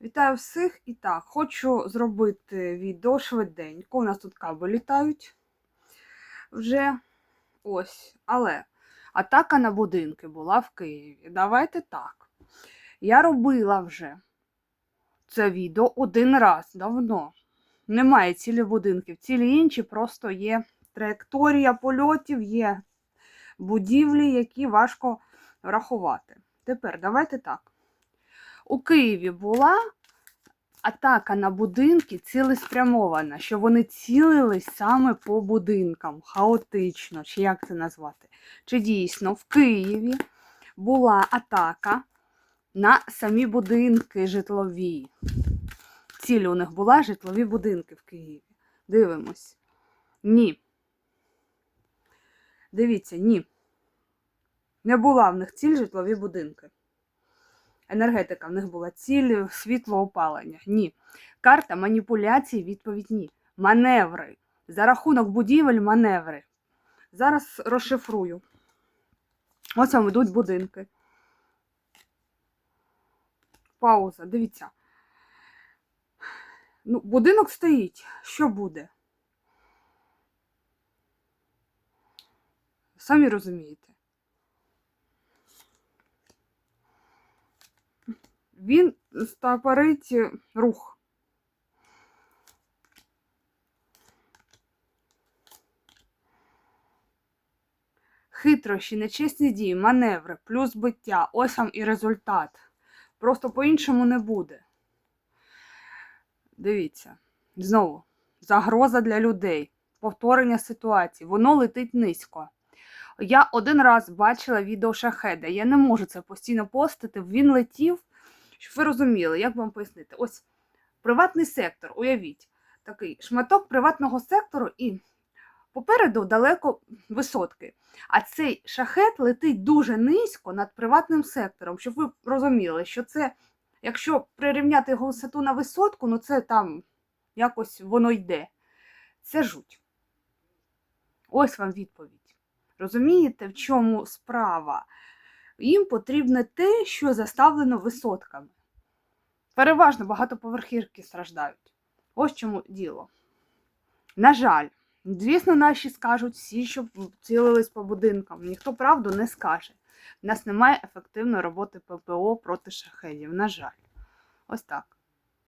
Вітаю всіх і так, хочу зробити відео швиденько. У нас тут каби літають вже ось. Але атака на будинки була в Києві. Давайте так. Я робила вже це відео один раз давно. Немає цілі будинків. Цілі інші просто є траєкторія польотів, є будівлі, які важко рахувати. Тепер давайте так. У Києві була атака на будинки цілеспрямована, що вони цілились саме по будинкам, хаотично, чи як це назвати. Чи дійсно в Києві була атака на самі будинки житлові. Ціль у них була житлові будинки в Києві. Дивимось. Ні. Дивіться, ні. Не була в них ціль житлові будинки. Енергетика в них була ціль світло опалення. Ні. Карта маніпуляцій, відповідь ні. Маневри. За рахунок будівель маневри. Зараз розшифрую. Ось вам йдуть будинки. Пауза. Дивіться. Ну, будинок стоїть. Що буде? Самі розумієте. Він стопорить рух. Хитрощі, нечесні дії, маневри, плюс биття. Ось вам і результат. Просто по-іншому не буде. Дивіться, знову, загроза для людей, повторення ситуації, воно летить низько. Я один раз бачила відео шахеда. Я не можу це постійно постити. Він летів, щоб ви розуміли, як вам пояснити. Ось приватний сектор, уявіть, такий шматок приватного сектору і попереду далеко висотки. А цей шахет летить дуже низько над приватним сектором, щоб ви розуміли, що це, якщо прирівняти його висоту на висотку, ну це там якось воно йде. Це жуть. Ось вам відповідь. Розумієте, в чому справа? Їм потрібне те, що заставлено висотками. Переважно багатоповерхівки страждають. Ось чому діло. На жаль, звісно, наші скажуть всі, що цілились по будинкам. Ніхто правду не скаже. У нас немає ефективної роботи ППО проти шахедів. На жаль. Ось так.